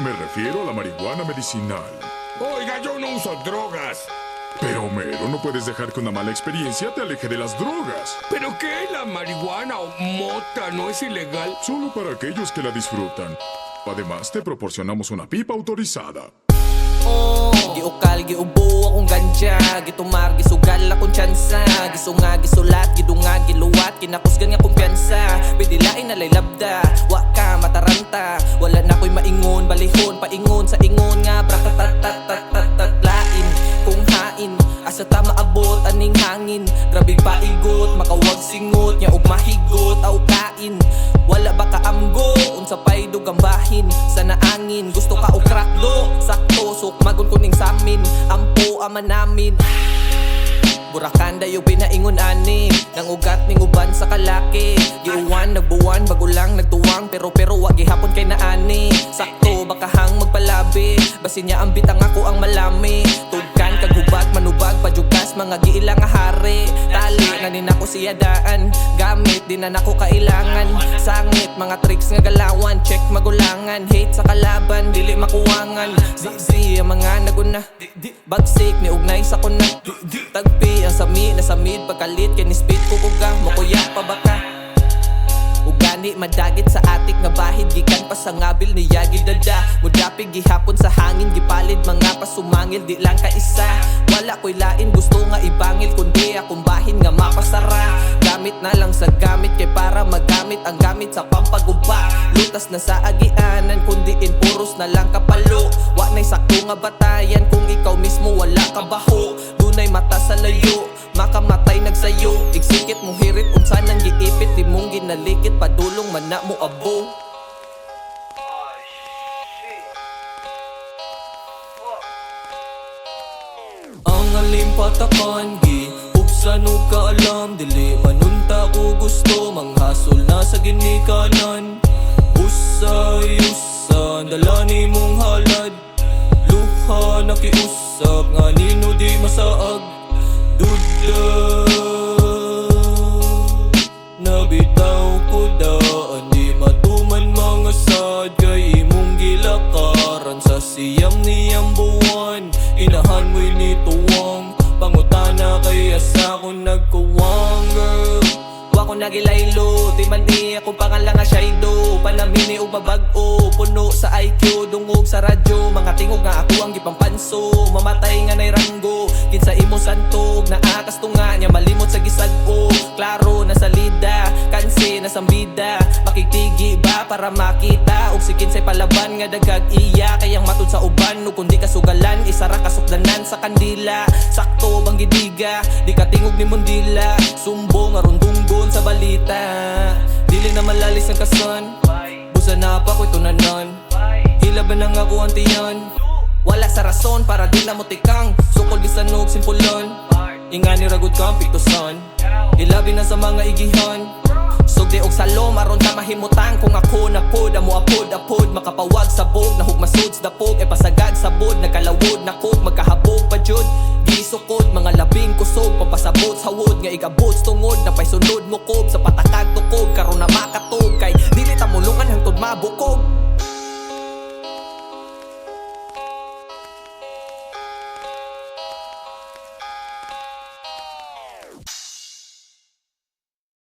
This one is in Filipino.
Me refiero a la marihuana medicinal. Oiga, yo no uso drogas. Pero Homero, no puedes dejar que una mala experiencia te aleje de las drogas. ¿Pero qué? ¿La marihuana o mota no es ilegal? Solo para aquellos que la disfrutan. Además, te proporcionamos una pipa autorizada. Oh, giukal, giubo akong ganja Gitumar, gisugal akong tsansa Gisunga, gisulat, gidunga, giluwat Kinakusgan nga kumpiyansa Pidilain na labda Wa ka mataranta Maingon Balihon, paingon sa ingon nga Brakatatatatatat Lain, kung hain Asa ta maabot, aning hangin? Grabing paigot, makawag singot Nya og mahigot, aw kain. Wala ba ka amgo, unsa pa'y dugang bahin? Sa naangin, gusto ka og krakdo Sakto, sukmagon kuning samin. Ampo ama namin. Burakan dayo pinaingon ani Nang ugat ning uban sa kalaki Giuwan, nagbuwan, bago lang nagtuwang Pero pero wag gihapon kay naani Basin niya ang bitang ako ang malami. Tudkan, kagubag, manubag, pajugas Mga giilang hari Tali, nanin ako siya daan. Gamit, di na nako kailangan. Sangit, mga tricks nga galawan. Check magulangan, hate sa kalaban Dili makuwangan. Zizi, ang mga naguna. Bagsik, ni ugnay sa kuna. Tagpi, ang sami, nasamid Pagkalit, kinispit ko kuga Makuyak pa baka Ugani madagit sa atik nga bahid. Gikan pa sa ngabil ni Yagi Dada Mudapig gihapon sa hangin Gipalid mga pasumangil Di lang ka isa Wala ko'y lain Gusto nga ibangil Kundi akong bahin nga mapasara. Gamit na lang sa gamit Kay para magamit Ang gamit sa pampaguba. Lutas na sa agianan Kundi in puros na lang kapalo. Wa na'y sakto nga batayan Kung ikaw mismo wala ka baho. Dunay mata sa layo Makamatay nagsayo. Igsikit mo hirit Unsa nang giipit Di mong ginalikit Padulong man na mo abo Patakan gi Upsan o kaalam Dili manunta ko gusto Manghasol na sa ginikanan. Usay usan Dala ni mong halad. Luha nakiusap Nga nino di masaag. Duda Nabitaw ko daan Di matuman mga sad. Kay imong gilakaran Sa siyam niyang buwan Inahan mo'y nituwang nagkuwang girl Wa ko nagilaylo Di man ni ako pangalan nga Shaido Panamini o babag-o Puno sa IQ Dungog sa radyo. Mga tingog nga ako ang gipampanso. Mamatay nga nay ranggo Kinsa imo santog. Naakas tunga niya Malimot sa gisag-o. Klaro na salida Kansi na sambida Makigtigi ba para makita? Og si kinsay palaban nga dagag iya. Kayang matud sa uban No kundi kasugalan. Isara kasukdanan sa kandila. Sakto gidiga Di ka tingog ni Mundila. Sumbong arundunggon sa balita. Dili na malalis ang kason. Busa na pa ko'y tunanon. Hila ba nang ako ang tiyan? Wala sa rason para di na mo tikang. Sukol di sanog simpulon. Ingani ragod kang pituson Ilabi na sa mga igihan. Sugdi og salom aron ta mahimutang kung ako na pod amo apod apod. Makapawag sa bog na hugmasod sa dapog. E pasag Tawod nga igabot tungod na paisunod mo kob sa